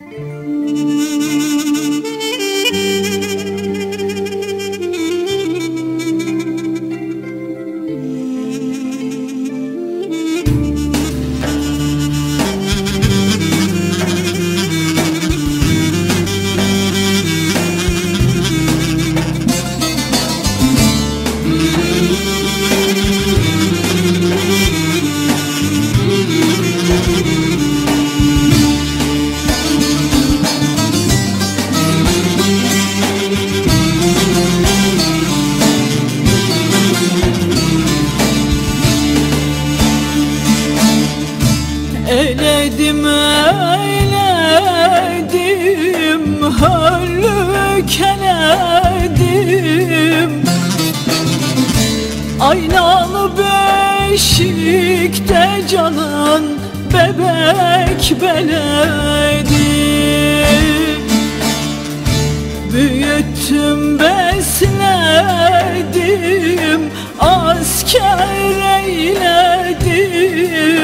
Eledim eyledim Höllük eledim Aynalı beşikte canan Bebek beledim Büyüttüm besledim Asker eyledim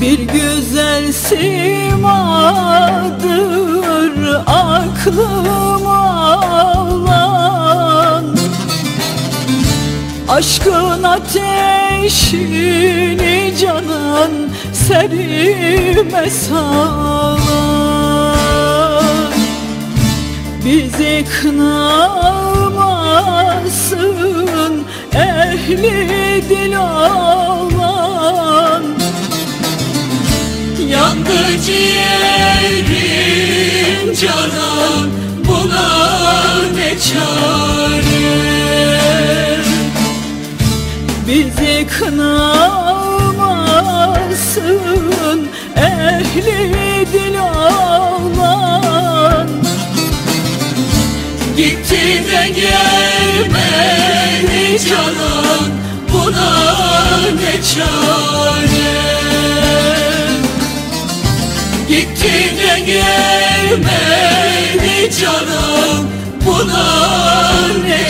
Bir güzel simadır aklıma alan. Aşkın ateşini canan serime salan. Bizi kınamasın ehli dil olan Yandı ciğerim canan Buna ne çare? Bizi kınamasın Ehli dil olan. Gitti de gelmedi canan Buna ne çare Gitti de gelmedi canım Buna ne